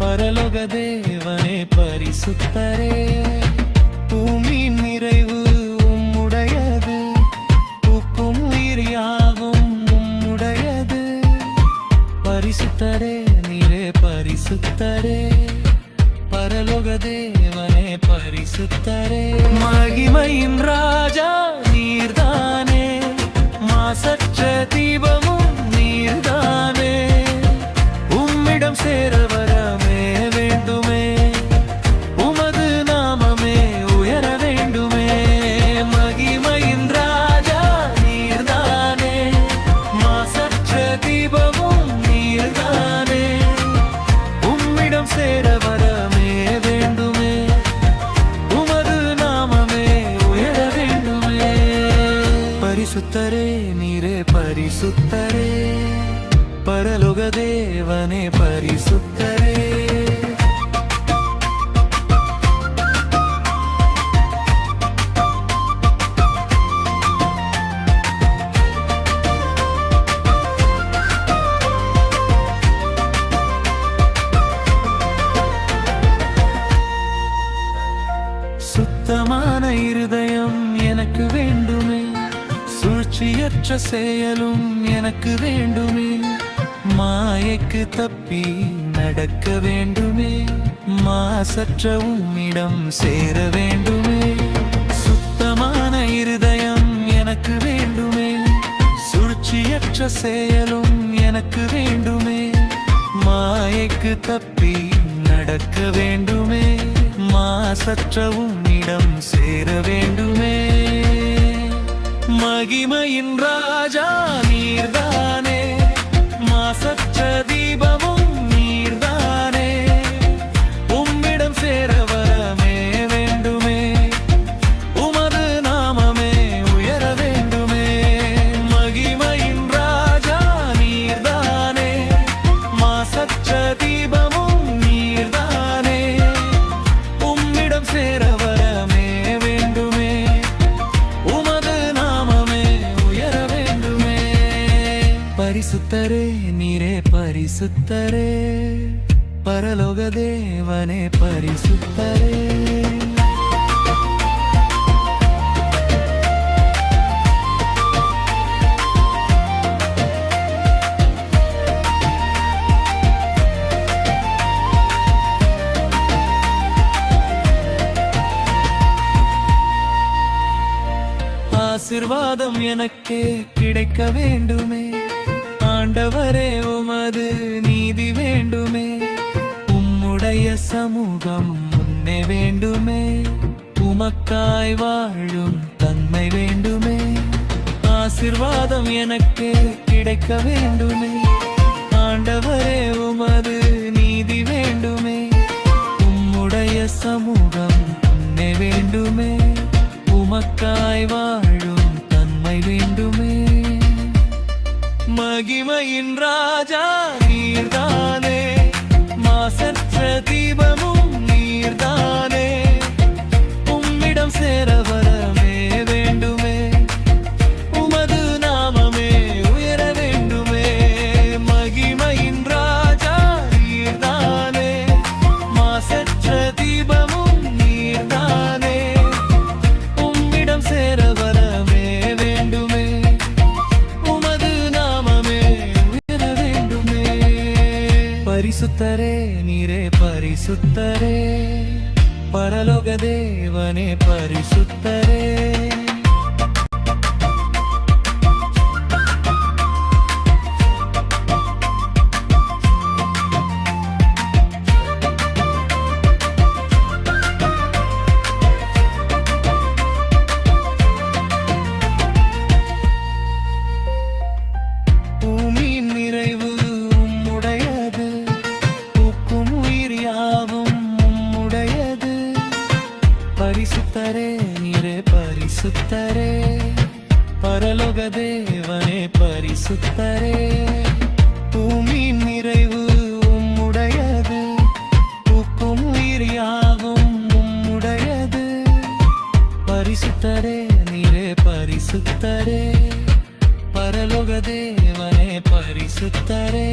பரலோக தேவனே பரிசுத்தரே. பூமியின் நிறைவு உம்முடையது. பூக்கும் உயிர் யாவும் உம்முடையது. பரிசுத்தரே நீரே பரிசுத்தரே. பரலோக தேவனே பரிசுத்தரே. மகிமையின் ராஜா நீர்தானே. மாசற்ற தீபமும் பரிசுத்தரே நீரே பரிசுத்தரே பரலோக தேவனே பரிசுத்தரே சூழ்ச்சியற்ற செயலும் எனக்கு வேண்டுமே. மாயக்கு தப்பி நடக்க வேண்டுமே. மாசற்ற உம்மிடம் சேர வேண்டுமே. சுத்தமான இருதயம் எனக்கு வேண்டுமே. சூழ்ச்சியற்ற செயலும் எனக்கு வேண்டுமே. மாயக்கு தப்பி நடக்க வேண்டுமே. மாசற்ற உம்மிடம் சேர வேண்டுமே. மகிமையின் ராஜா நீர்தானே. மாசற்ற தீபமும் நீர்தானே. உம்மிடம் சேர வரமே வேண்டுமே. உமது நாமமே உயர வேண்டுமே. மகிமையின் ராஜா நீர்தானே. மாசற்ற தீபம் பரிசுத்தரே நீரே பரிசுத்தரே பரலோக தேவனே பரிசுத்தரே ஆசிர்வாதம் எனக்கே கிடைக்க வேண்டுமே. ஆண்டவரே உமது நீதி வேண்டுமே. உம்முடைய சமூகம் முன்னே வேண்டுமே. உமக்காய் வாழும் தன்மை வேண்டுமே. ஆசிர்வாதம் எனக்கு கிடைக்க வேண்டுமே. ஆண்டவரே உமது நீதி வேண்டுமே. உம்முடைய சமூகம் முன்னே வேண்டுமே. உமக்காய் வாழும் மகிமையின் ராஜா நீர்தான். பரிசுத்தரே நீரே பரிசுத்தரே பரலோக தேவனே பரிசுத்தரே பரிசுத்தரே நீரே பரிசுத்தரே பரலோக தேவனே பரிசுத்தரே பூமியின் நிறைவு உம்முடையது பூக்கும் உயிர் உம்முடையது பரிசுத்தரே நீரே பரிசுத்தரே பரலோக தேவனே பரிசுத்தரே